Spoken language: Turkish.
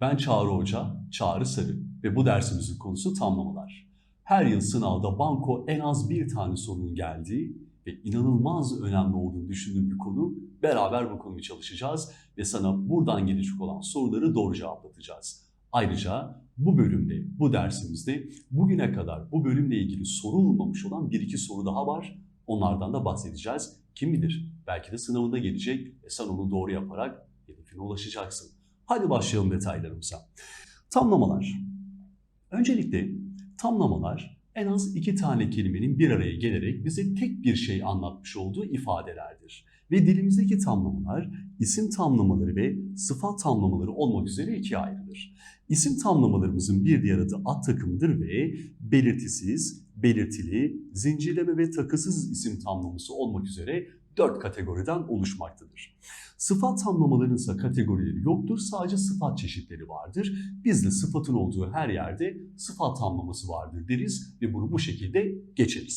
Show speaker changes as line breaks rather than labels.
Ben Çağrı Hoca, Çağrı Sarı ve bu dersimizin konusu tamlamalar. Her yıl sınavda banko en az bir tane sorunun geldiği ve inanılmaz önemli olduğunu düşündüğüm bir konu. Beraber bu konuyu çalışacağız ve sana buradan gelecek olan soruları doğru cevaplatacağız. Ayrıca bu bölümde, bu dersimizde bugüne kadar bu bölümle ilgili sorulmamış olan bir iki soru daha var. Onlardan da bahsedeceğiz. Kim bilir belki de sınavında gelecek ve sen onu doğru yaparak hedefine ulaşacaksın. Hadi başlayalım detaylarımıza. Tamlamalar. Öncelikle tamlamalar en az iki tane kelimenin bir araya gelerek bize tek bir şey anlatmış olduğu ifadelerdir. Ve dilimizdeki tamlamalar isim tamlamaları ve sıfat tamlamaları olmak üzere ikiye ayrılır. İsim tamlamalarımızın bir diğer adı ad takımıdır ve belirtisiz, belirtili, zincirleme ve takısız isim tamlaması olmak üzere dört kategoriden oluşmaktadır. Sıfat tamlamalarının ise kategorileri yoktur, sadece sıfat çeşitleri vardır. Biz de sıfatın olduğu her yerde sıfat tamlaması vardır deriz ve bunu bu şekilde geçeriz.